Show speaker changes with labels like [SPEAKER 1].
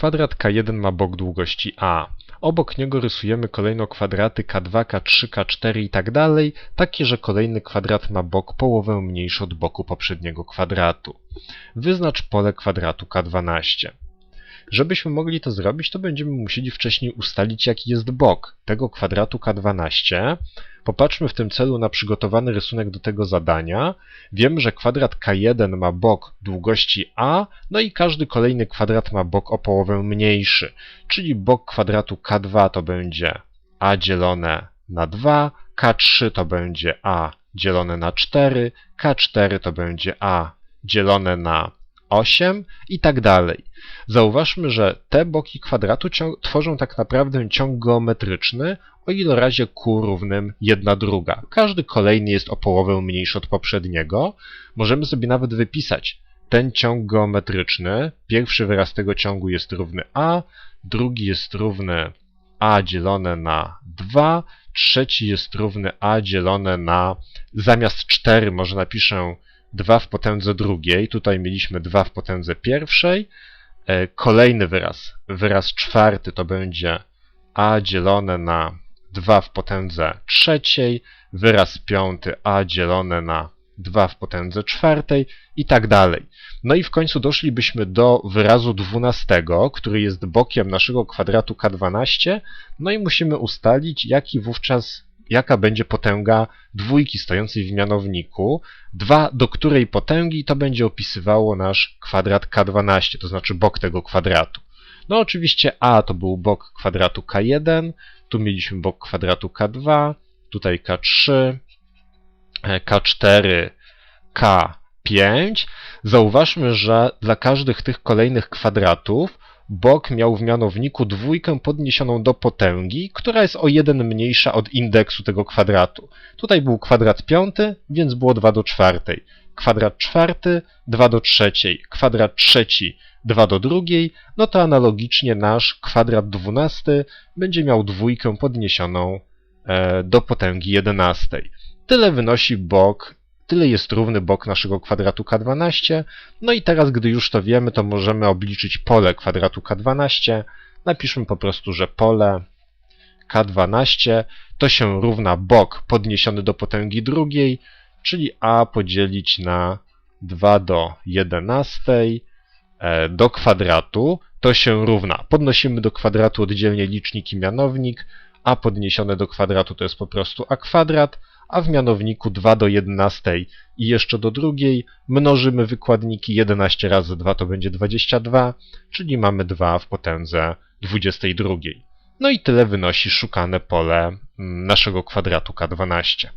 [SPEAKER 1] Kwadrat K1 ma bok długości A. Obok niego rysujemy kolejno kwadraty K2, K3, K4 i tak dalej, takie, że kolejny kwadrat ma bok połowę mniejszy od boku poprzedniego kwadratu. Wyznacz pole kwadratu K12. Żebyśmy mogli to zrobić, to będziemy musieli wcześniej ustalić, jaki jest bok tego kwadratu K12. Popatrzmy w tym celu na przygotowany rysunek do tego zadania. Wiemy, że kwadrat K1 ma bok długości A, no i każdy kolejny kwadrat ma bok o połowę mniejszy, czyli bok kwadratu K2 to będzie A dzielone na 2, K3 to będzie A dzielone na 4, K4 to będzie A dzielone na 8 i tak dalej. Zauważmy, że te boki kwadratu tworzą tak naprawdę ciąg geometryczny o ilorazie q równym 1 druga. Każdy kolejny jest o połowę mniejszy od poprzedniego. Możemy sobie nawet wypisać ten ciąg geometryczny. Pierwszy wyraz tego ciągu jest równy a, drugi jest równy a dzielone na 2, trzeci jest równy a dzielone na, zamiast 4 może napiszę 2 w potędze drugiej, tutaj mieliśmy 2 w potędze pierwszej. E, Kolejny wyraz, wyraz czwarty to będzie a dzielone na 2 w potędze trzeciej, wyraz piąty a dzielone na 2 w potędze czwartej i tak dalej. No i w końcu doszlibyśmy do wyrazu dwunastego, który jest bokiem naszego kwadratu K12, no i musimy ustalić, jaki wówczas, jaka będzie potęga dwójki stojącej w mianowniku, 2 do której potęgi to będzie opisywało nasz kwadrat K12, to znaczy bok tego kwadratu. No oczywiście a to był bok kwadratu K1, tu mieliśmy bok kwadratu K2, tutaj K3, e, K4, K5. Zauważmy, że dla każdych tych kolejnych kwadratów bok miał w mianowniku dwójkę podniesioną do potęgi, która jest o 1 mniejsza od indeksu tego kwadratu. Tutaj był kwadrat piąty, więc było 2 do czwartej. Kwadrat czwarty, 2 do trzeciej. Kwadrat trzeci, 2 do drugiej. No to analogicznie nasz kwadrat dwunasty będzie miał dwójkę podniesioną e, do potęgi jedenastej. Tyle wynosi bok, tyle jest równy bok naszego kwadratu K12. No i teraz, gdy już to wiemy, to możemy obliczyć pole kwadratu K12. Napiszmy po prostu, że pole K12 to się równa bok podniesiony do potęgi drugiej, czyli a podzielić na 2 do 11 e, do kwadratu, to się równa. Podnosimy do kwadratu oddzielnie licznik i mianownik, a podniesione do kwadratu to jest po prostu a kwadrat, a w mianowniku 2 do 11 i jeszcze do drugiej mnożymy wykładniki 11 razy 2 to będzie 22, czyli mamy 2 w potędze 22. No i tyle wynosi szukane pole mm, naszego kwadratu K12.